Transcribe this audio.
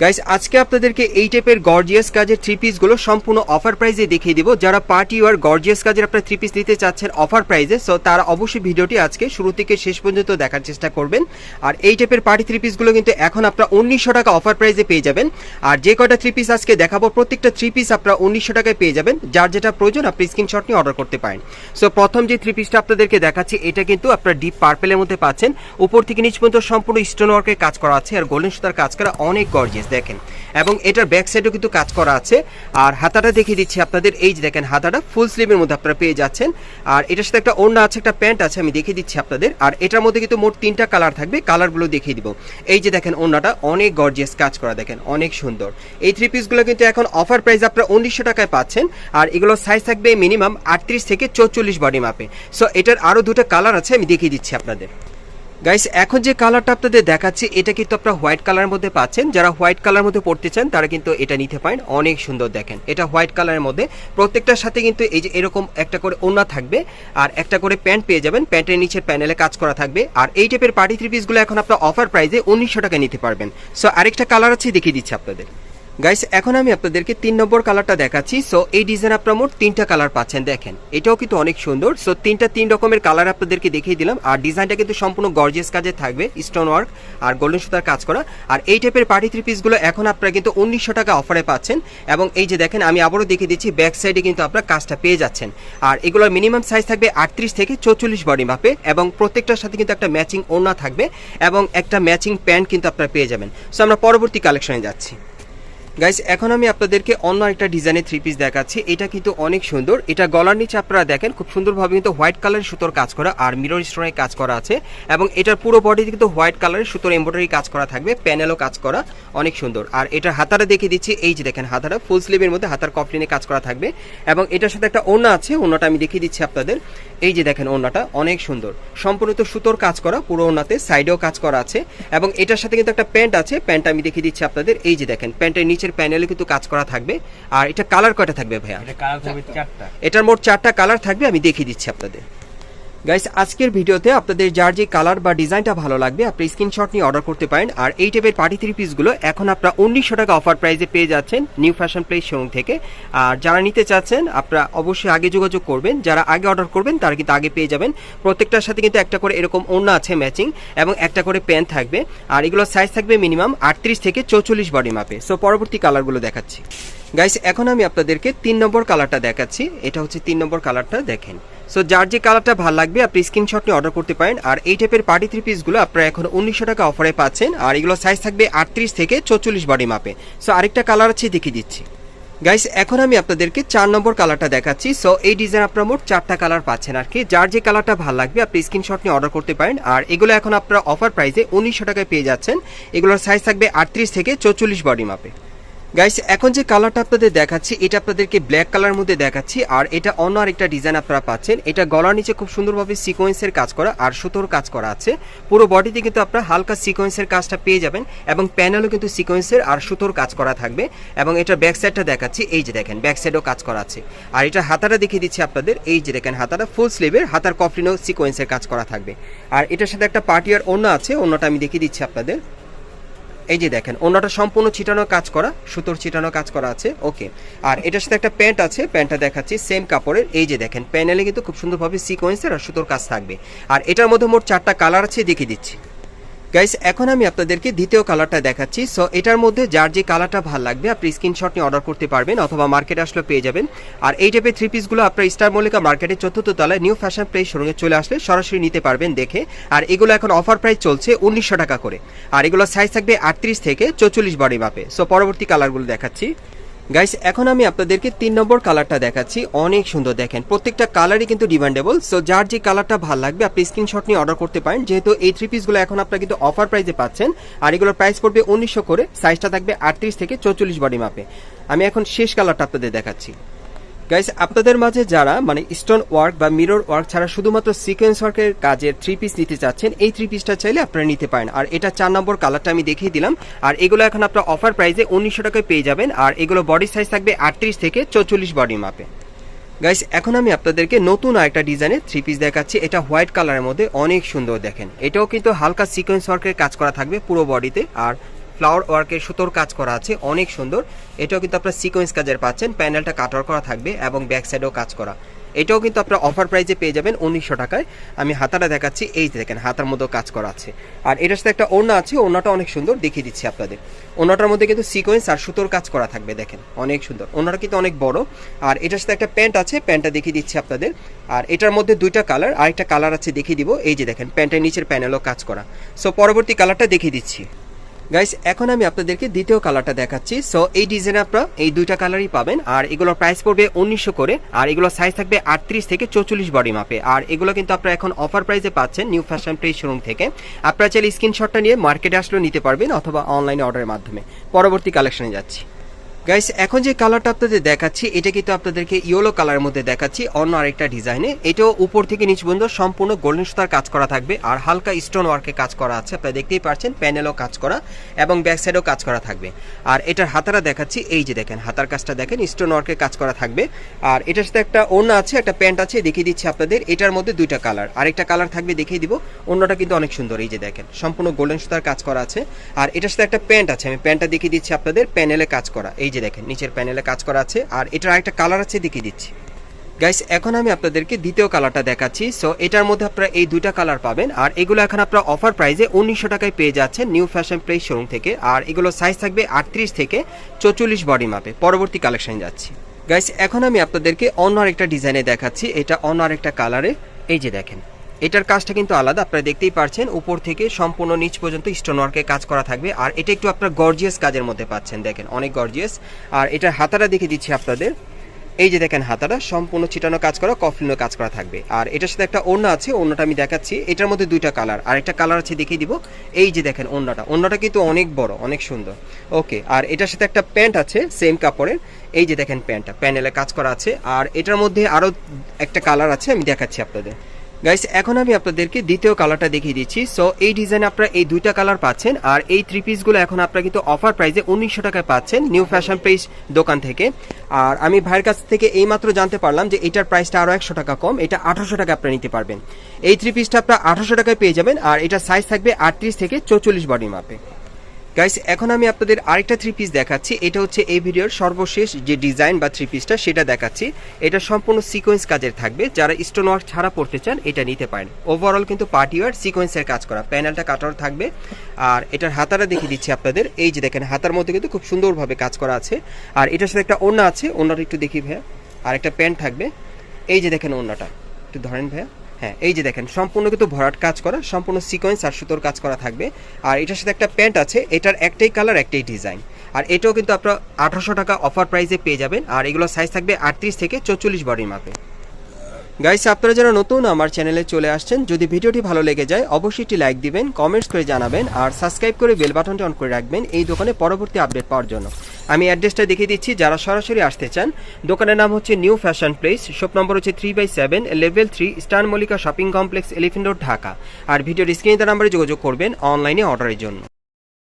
Guys আজকে আপনাদেরকে এই টাইপের গর্জিয়াস কাজের থ্রি পিসগুলো সম্পূর্ণ অফার প্রাইজে দেখিয়ে দিব। যারা পার্টি ওয়ার গর্জিয়াস কাজের আপনার থ্রি পিস নিতে চাচ্ছেন অফার প্রাইজে সো তারা অবশ্যই ভিডিওটি আজকে শুরু থেকে শেষ পর্যন্ত দেখার চেষ্টা করবেন। আর এই টাইপের পার্টি থ্রি পিসগুলো কিন্তু এখন আপনারা উনিশশো টাকা অফার প্রাইজে পেয়ে যাবেন। আর যে কয়টা থ্রি পিস আজকে দেখাবো, প্রত্যেকটা থ্রি পিস আপনারা উনিশশো টাকায় পেয়ে যাবেন। যার যেটা প্রয়োজন, আপনি স্ক্রিনশট নিয়ে অর্ডার করতে পারেন। সো প্রথম যে থ্রি পিসটা আপনাদেরকে দেখাচ্ছি, এটা কিন্তু আপনারা ডিপ পার্পেলের মধ্যে পাচ্ছেন। উপর থেকে নিচ পর্যন্ত সম্পূর্ণ স্টোন ওয়ার্কের কাজ করা আছে। আর গোল্ডেন সুতার কাজ করা অনেক গর্জিয়াস দেখেন। এবং এটার ব্যাক সাইডেও কিন্তু কাজ করা আছে। আর হাতাটা দেখিয়ে দিচ্ছি আপনাদের। এই যে দেখেন হাতাটা ফুল স্লিভের মধ্যে আপনারা পেয়ে যাচ্ছেন। আর এটার সাথে একটা ওড়না আছে, একটা প্যান্ট আছে, আমি দেখিয়ে দিচ্ছি আপনাদের। আর এটার মধ্যে কিন্তু মোট তিনটা কালার থাকবে। কালারগুলো দেখিয়ে দিব। এই যে দেখেন ওড়নাটা, অনেক গর্জিয়াস কাজ করা দেখেন, অনেক সুন্দর। এই থ্রি পিসগুলো কিন্তু এখন অফার প্রাইস আপনারা উনিশশো টাকায় পাচ্ছেন। আর এগুলো সাইজ থাকবে মিনিমাম আটত্রিশ থেকে চৌচল্লিশ বডি মাপে সো এটার আরও দুটো কালার আছে, আমি দেখিয়ে দিচ্ছি আপনাদের। গাইস এখন যে কালারটা আপনাদের দেখাচ্ছি, এটা কিন্তু আপনারা হোয়াইট কালারের মধ্যে পাচ্ছেন। যারা হোয়াইট কালারের মধ্যে পড়তে চান, তারা কিন্তু এটা নিতে পারেন। অনেক সুন্দর দেখেন। এটা হোয়াইট কালারের মধ্যে। প্রত্যেকটার সাথে কিন্তু এই যে এরকম একটা করে ওড়না থাকবে, আর একটা করে প্যান্ট পেয়ে যাবেন। প্যান্টের নিচের প্যানেলে কাজ করা থাকবে। আর এই টাইপের পার্টি থ্রি পিসগুলো এখন আপনার অফার প্রাইসে উনিশশো টাকা নিতে পারবেন। সো আরেকটা কালার আছে, দেখিয়ে দিচ্ছি আপনাদের। গাইস এখন আমি আপনাদেরকে তিন নম্বর কালারটা দেখাচ্ছি। সো এই ডিজাইন আপনারা মোট তিনটা কালার পাচ্ছেন, দেখেন। এটাও কিন্তু অনেক সুন্দর। সো তিনটা তিন রকমের কালার আপনাদেরকে দেখিয়ে দিলাম। আর ডিজাইনটা কিন্তু সম্পূর্ণ গর্জিয়াস কাজে থাকবে স্টোন ওয়ার্ক আর গোল্ডেন সুতার কাজ করা। আর এই টাইপের পার্টি থ্রি পিসগুলো এখন আপনারা কিন্তু উনিশশো টাকা অফারে পাচ্ছেন। এবং এই যে দেখেন, আমি আবারও দেখিয়ে দিচ্ছি ব্যাক সাইডে কিন্তু আপনারা কাজটা পেয়ে যাচ্ছেন। আর এগুলোর মিনিমাম সাইজ থাকবে আটত্রিশ থেকে চৌচল্লিশ বডি মাপে এবং প্রত্যেকটার সাথে কিন্তু একটা ম্যাচিং ওড়না থাকবে। এবং একটা ম্যাচিং প্যান্ট কিন্তু আপনারা পেয়ে যাবেন। সো আমরা পরবর্তী কালেকশনে যাচ্ছি। গাইস এখন আমি আপনাদেরকে অন্য একটা ডিজাইনের থ্রি পিস দেখাচ্ছি। এটা কিন্তু অনেক সুন্দর। এটা গলার নিচে আপনারা দেখেন, খুব সুন্দরভাবে কিন্তু হোয়াইট কালারের সুতোর কাজ করা আর মিরর স্টোনের কাজ করা আছে এবং এটার পুরো বডিতে কিন্তু হোয়াইট কালারের সুতোর এমব্রয়ডারি কাজ করা থাকবে প্যানেলও কাজ করা অনেক সুন্দর। আর এটার হাতাটা দেখিয়ে দিচ্ছি, এই যে দেখেন হাতাটা ফুল স্লিভের মধ্যে হাতার কফলিনে কাজ করা থাকবে এবং এটার সাথে একটা ওড়না আছে, ওড়নাটা আমি দেখিয়ে দিচ্ছি আপনাদের। এই যে দেখেন ওড়নাটা, অনেক সুন্দর। সম্পূর্ণ সুতোর কাজ করা, পুরো ওড়নাতে সাইডেও কাজ করা আছে এবং এটার সাথে কিন্তু একটা প্যান্ট আছে প্যান্ট আমি দেখিয়ে দিচ্ছি আপনাদের। এই যে দেখেন প্যান্টের নিচের প্যানেলে কিন্তু কাজ করা থাকবে। আর এটা কালার কয়টা থাকবে ভাইয়া? এটা কালার থাকবে চারটা। এটার মোট চারটা কালার থাকবে আমি দেখিয়ে দিচ্ছি আপনাদের। গাইস আজকের ভিডিওতে আপনাদের যার যে কালার বা ডিজাইনটা ভালো লাগবে, আপনি স্ক্রিনশট নিয়ে অর্ডার করতে পারেন। আর এই টাইপের পার্টি থ্রি পিসগুলো এখন আপনারা উনিশশো টাকা অফার প্রাইসে পেয়ে যাচ্ছেন নিউ ফ্যাশন প্লেস শোরুম থেকে। আর যারা নিতে চাচ্ছেন, আপনারা অবশ্যই আগে যোগাযোগ করবেন। যারা আগে অর্ডার করবেন, তারা কিন্তু আগে পেয়ে যাবেন। প্রত্যেকটার সাথে কিন্তু একটা করে এরকম অন্য আছে ম্যাচিং এবং একটা করে প্যান্ট থাকবে। আর এগুলোর সাইজ থাকবে মিনিমাম আটত্রিশ থেকে চৌচল্লিশ বডি মাপে সো পরবর্তী কালারগুলো দেখাচ্ছি। গাইস এখন আমি আপনাদেরকে তিন নম্বর কালারটা দেখাচ্ছি। এটা হচ্ছে তিন নম্বর কালারটা দেখেন। সো যার যে কালারটা ভালো লাগবে, আপনি স্ক্রিনশট নিয়ে অর্ডার করতে পারেন। আর এই টাইপের পার্টি থ্রি পিসগুলো আপনারা এখন উনিশশো টাকা অফারে পাচ্ছেন। আর এগুলো সাইজ থাকবে আটত্রিশ থেকে চৌচল্লিশ বডি মাপে সো আরেকটা কালার আছে, দেখিয়ে দিচ্ছি। গাইস এখন আমি আপনাদেরকে চার নম্বর কালারটা দেখাচ্ছি। সো এই ডিজাইন আপনারা মোট চারটা কালার পাচ্ছেন আর কি। যার যে কালারটা ভালো লাগবে, আপনি স্ক্রিনশট নিয়ে অর্ডার করতে পারেন। আর এগুলো এখন আপনারা অফার প্রাইসে উনিশশো টাকায় পেয়ে যাচ্ছেন। এগুলোর সাইজ থাকবে আটত্রিশ থেকে চৌচল্লিশ বডি মাপে গাইস এখন যে কালারটা আপনাদের দেখাচ্ছি, এটা আপনাদেরকে ব্ল্যাক কালার মধ্যে দেখাচ্ছি, আর এটা অন্য আরেকটা ডিজাইন আপনারা পাচ্ছেন। এটা গলার নিচে খুব সুন্দরভাবে সিকোয়েন্সের কাজ করা আর সুতোর কাজ করা আছে। পুরো বডিতে কিন্তু আপনারা হালকা সিকোয়েন্সের কাজটা পেয়ে যাবেন এবং প্যানেলও কিন্তু সিকোয়েন্সের আর সুতোর কাজ করা থাকবে। এবং এটা ব্যাক সাইডটা দেখাচ্ছি, এই যে দেখেন ব্যাক সাইডেও কাজ করা আছে। আর এটা হাতাটা দেখিয়ে দিচ্ছি আপনাদের, এই যে দেখেন হাতাটা ফুল স্লিভের হাতার কফলিনও সিকোয়েন্সের কাজ করা থাকবে। আর এটার সাথে একটা পার্টিয়ার অন্য আছে অন্যটা আমি দেখিয়ে দিচ্ছি আপনাদের। এই যে দেখেন অন্যটা সম্পূর্ণ ছিটানো কাজ করা, সুতোর ছিটানো কাজ করা আছে ওকে আর এটার সাথে একটা প্যান্ট আছে, প্যান্টটা দেখাচ্ছি সেম কাপড়ের, এই যে দেখেন প্যানেলে কিন্তু খুব সুন্দরভাবে সিকোয়েন্সের আর সুতোর কাজ থাকবে। আর এটার মধ্যে মোট চারটা কালার আছে, দেখিয়ে দিচ্ছি। গাইস এখন আমি আপনাদেরকে দ্বিতীয় কালারটা দেখাচ্ছি। সো এটার মধ্যে যার যে কালারটা ভালো লাগবে, আপনি স্ক্রিনশট নিয়ে অর্ডার করতে পারবেন অথবা মার্কেটে আসলে পেয়ে যাবেন। আর এই টাইপের থ্রি পিসগুলো আপনার স্টার মল্লিকা মার্কেটের চতুর্থ তলায় নিউ ফ্যাশন প্লেস শোরুমে চলে আসলে সরাসরি নিতে পারবেন দেখে। আর এগুলো এখন অফার প্রাইস চলছে উনিশশো টাকা করে। আর এগুলো সাইজ থাকবে আটত্রিশ থেকে চৌচল্লিশ বডি মাপে সো পরবর্তী কালারগুলো দেখাচ্ছি। গাইস এখন আমি আপনাদেরকে তিন নম্বর কালারটা দেখাচ্ছি। অনেক সুন্দর দেখেন। প্রত্যেকটা কালারই কিন্তু ডিমান্ডেবল সো যার যে কালারটা ভালো লাগবে, আপনি স্ক্রিনশট নিয়ে অর্ডার করতে পারেন। যেহেতু এই থ্রি পিসগুলো এখন আপনারা কিন্তু অফার প্রাইসে পাচ্ছেন। আর এগুলোর প্রাইস পড়বে উনিশশো করে। সাইজটা থাকবে আটত্রিশ থেকে চৌচল্লিশ বডি মাপে আমি এখন শেষ কালারটা আপনাদের দেখাচ্ছি। গাইস আপনাদের মাঝে যারা মানে স্টোন ওয়ার্ক বা মিরর ওয়ার্ক ছাড়া শুধুমাত্র সিকোয়েন্স ওয়ার্কের কাজের থ্রি পিস নিতে চাচ্ছেন, এই থ্রি পিসটা চাইলে আপনারা নিতে পারেন। আর এটা চার নম্বর কালারটা আমি দেখিয়ে দিলাম। আর এগুলো এখন আপনার অফার প্রাইসে উনিশশো টাকায় পেয়ে যাবেন। আর এগুলো বডি সাইজ থাকবে আটত্রিশ থেকে চৌচল্লিশ বডি মাপে গাইস এখন আমি আপনাদেরকে নতুন আরেকটা ডিজাইনের থ্রি পিস দেখাচ্ছি। এটা হোয়াইট কালারের মধ্যে, অনেক সুন্দর দেখেন। এটাও কিন্তু হালকা সিকোয়েন্স ওয়ার্কের কাজ করা থাকবে পুরো বডিতে আর ফ্লাওয়ার ওয়ার্কের সুতোর কাজ করা আছে, অনেক সুন্দর। এটাও কিন্তু আপনার সিকোয়েন্স কাজের পাচ্ছেন প্যানেলটা কাটার করা থাকবে এবং ব্যাক সাইডেও কাজ করা। এটাও কিন্তু আপনার অফার প্রাইজে পেয়ে যাবেন উনিশশো টাকায়। আমি হাতাটা দেখাচ্ছি, এই যে দেখেন, হাতার মধ্যেও কাজ করা আছে। আর এটার সাথে একটা ওড়না আছে, ওড়নাটা অনেক সুন্দর, দেখিয়ে দিচ্ছি আপনাদের। ওড়নাটার মধ্যে কিন্তু সিকোয়েন্স আর সুতোর কাজ করা থাকবে, দেখেন, অনেক সুন্দর। ওড়নাটা কিন্তু অনেক বড়। আর এটার সাথে একটা প্যান্ট আছে প্যান্টটা দেখিয়ে দিচ্ছি আপনাদের। আর এটার মধ্যে দুইটা কালার আরেকটা কালার আছে, দেখিয়ে দিব। এই যে দেখেন প্যান্টের নিচের প্যানেলও কাজ করা। সো পরবর্তী কালারটা দেখিয়ে দিচ্ছি। গাইস এখন আমি আপনাদেরকে দ্বিতীয় কালারটা দেখাচ্ছি। সো এই ডিজাইন আপনারা এই দুইটা কালারই পাবেন। আর এগুলো প্রাইস পড়বে উনিশশো করে। আর এগুলো সাইজ থাকবে আটত্রিশ থেকে চৌচল্লিশ বডি মাপে আর এগুলো কিন্তু আপনারা এখন অফার প্রাইসে পাচ্ছেন নিউ ফ্যাশন প্রেস শোরুম থেকে। আপনারা চাইলে স্ক্রিনশটটা নিয়ে মার্কেটে আসলেও নিতে পারবেন অথবা অনলাইনে অর্ডারের মাধ্যমে। পরবর্তী কালেকশনে যাচ্ছি। গাইস এখন যে কালারটা আপনাদের দেখাচ্ছি, এটা কিন্তু আপনাদেরকে ইয়েলো কালারের মধ্যে দেখাচ্ছি, অন্য আরেকটা ডিজাইনে এটাও উপর থেকে নিচ পর্যন্ত সম্পূর্ণ গোল্ডেন সুতার কাজ করা থাকবে, আর হালকা স্টোন ওয়ার্কে কাজ করা আছে, আপনারা দেখতেই পাচ্ছেন প্যানেলও কাজ করা, এবং ব্যাক সাইডেও কাজ করা থাকবে। আর এটার হাতারা দেখাচ্ছি, এই যে দেখেন, হাতার কাজটা দেখেন স্টোন ওয়ার্কে কাজ করা থাকবে। আর এটার সাথে একটা ওড়না আছে, একটা প্যান্ট আছে, দেখিয়ে দিচ্ছি আপনাদের, এটার মধ্যে দুইটা কালার আরেকটা কালার থাকবে, দেখিয়ে দিব অন্যটা কিন্তু অনেক সুন্দর, এই যে দেখেন, সম্পূর্ণ গোল্ডেন সুতার কাজ করা আছে। আর এটার সাথে একটা প্যান্ট আছে, আমি প্যান্টটা দেখিয়ে দিচ্ছি আপনাদের প্যানেলে কাজ করা, এই যে দেখেন, নিচের প্যানেলে কাজ করা আছে, আর এটার আরেকটা কালার আছে দেখিয়ে দিচ্ছি। গাইস এখন আমি আপনাদেরকে দ্বিতীয় কালারটা দেখাচ্ছি। সো এটার মধ্যে আপনারা এই দুইটা কালার পাবেন, আর এগুলো এখন আপনারা অফার প্রাইসে উনিশশো টাকায় পেয়ে যাচ্ছেন নিউ ফ্যাশন প্লেস শোরুম থেকে, আর এগুলো সাইজ থাকবে আটত্রিশ থেকে চৌচল্লিশ বডি মাপে পরবর্তী কালেকশন যাচ্ছি। গাইস এখন আমি আপনাদেরকে অন্য আরেকটা ডিজাইনে দেখাচ্ছি, এটা অন্য আরেকটা কালারে এই যে দেখেন এটার কাজটা কিন্তু আলাদা। আপনারা দেখতেই পারছেন, উপর থেকে সম্পূর্ণ নিচ পর্যন্ত স্টোন ওয়ার্কে কাজ করা থাকবে। আর এটা একটু আপনার গর্জিয়াস কাজের মধ্যে পাচ্ছেন, দেখেন, অনেক গর্জিয়াস আর এটার হাতাটা দেখে দিচ্ছি আপনাদের। এই যে দেখেন হাতাটা, সম্পূর্ণ ছিটানো কাজ করা, কফলিনো কাজ করা থাকবে। আর এটার সাথে একটা ওড়না আছে, ওড়নাটা আমি দেখাচ্ছি। এটার মধ্যে দুইটা কালার আর একটা কালার আছে, দেখিয়ে দিব। এই যে দেখেন ওড়নাটা। ওড়নাটা কিন্তু অনেক বড়, অনেক সুন্দর। ওকে আর এটার সাথে একটা প্যান্ট আছে সেম কাপড়ের। এই যে দেখেন প্যান্টটা প্যানেলে কাজ করা আছে। আর এটার মধ্যে আরও একটা কালার আছে, আমি দেখাচ্ছি আপনাদের। গাইস এখন আমি আপনাদেরকে দ্বিতীয় কালারটা দেখিয়ে দিচ্ছি। সো এই ডিজাইনে আপনারা এই দুইটা কালার পাচ্ছেন আর এই থ্রি পিসগুলো এখন আপনারা কিন্তু অফার প্রাইসে উনিশশো টাকায় পাচ্ছেন নিউ ফ্যাশন পেজ দোকান থেকে। আর আমি ভাইয়ের কাছ থেকে এইমাত্র জানতে পারলাম যে এটার প্রাইসটা আরও একশো টাকা কম, এটা আঠারোশো টাকা আপনারা নিতে পারবেন। এই থ্রি পিসটা আপনারা আঠারোশো টাকায় পেয়ে যাবেন আর এটা সাইজ থাকবে আটত্রিশ থেকে চৌচল্লিশ বডি মাপে গাইস এখন আমি আপনাদের আরেকটা থ্রি পিস দেখাচ্ছি। এটা হচ্ছে এই ভিডিওর সর্বশেষ যে ডিজাইন বা থ্রি পিসটা সেটা দেখাচ্ছি। এটা সম্পূর্ণ সিকোয়েন্স কাজের থাকবে। যারা স্টোন ওয়ার্ক ছাড়া পড়তে চান, এটা নিতে পারেন। ওভারঅল কিন্তু পার্টি ওয়ার সিকোয়েন্সের কাজ করা। প্যানেলটা কাটার থাকবে। আর এটার হাতারা দেখিয়ে দিচ্ছি আপনাদের। এই যে দেখেন, হাতার মধ্যে কিন্তু খুব সুন্দরভাবে কাজ করা আছে। আর এটার সাথে একটা ওড়না আছে। ওড়নাটা একটু দেখি ভাইয়া। আর একটা প্যান্ট থাকবে। এই যে দেখেন ওড়নাটা। একটু ধরেন ভাইয়া। হ্যাঁ এই যে দেখেন, সম্পূর্ণ কিন্তু ভরাট কাজ করা, সম্পূর্ণ সিকোয়েন্স আর সুতোর কাজ করা থাকবে। আর এটার সাথে একটা প্যান্ট আছে, এটার একটাই কালার একটাই ডিজাইন আর এটাও কিন্তু আপনার আঠারোশো টাকা অফার প্রাইসে পেয়ে যাবেন, আর এগুলো সাইজ থাকবে আটত্রিশ থেকে চৌচল্লিশ বডির মাপে গাইস আপনারা যারা নতুন আমার চ্যানেলে চলে আসছেন, যদি ভিডিওটি ভালো লেগে যায়, অবশ্যই একটি লাইক দিবেন কমেন্টস করে জানাবেন, আর সাবস্ক্রাইব করে বেল বাটনটি অন করে রাখবেন এই দোকানে পরবর্তী আপডেট পাওয়ার জন্য। আমি অ্যাড্রেসটা দেখিয়ে দিচ্ছি, যারা সরাসরি আসতে চান, দোকানের নাম হচ্ছে new fashion place shop number হচ্ছে three by seven level three star Mallika shopping complex elephant road Dhaka আর ভিডিওর স্ক্রিনে নাম্বারে যোগাযোগ করবেন অনলাইনে অর্ডারের জন্য।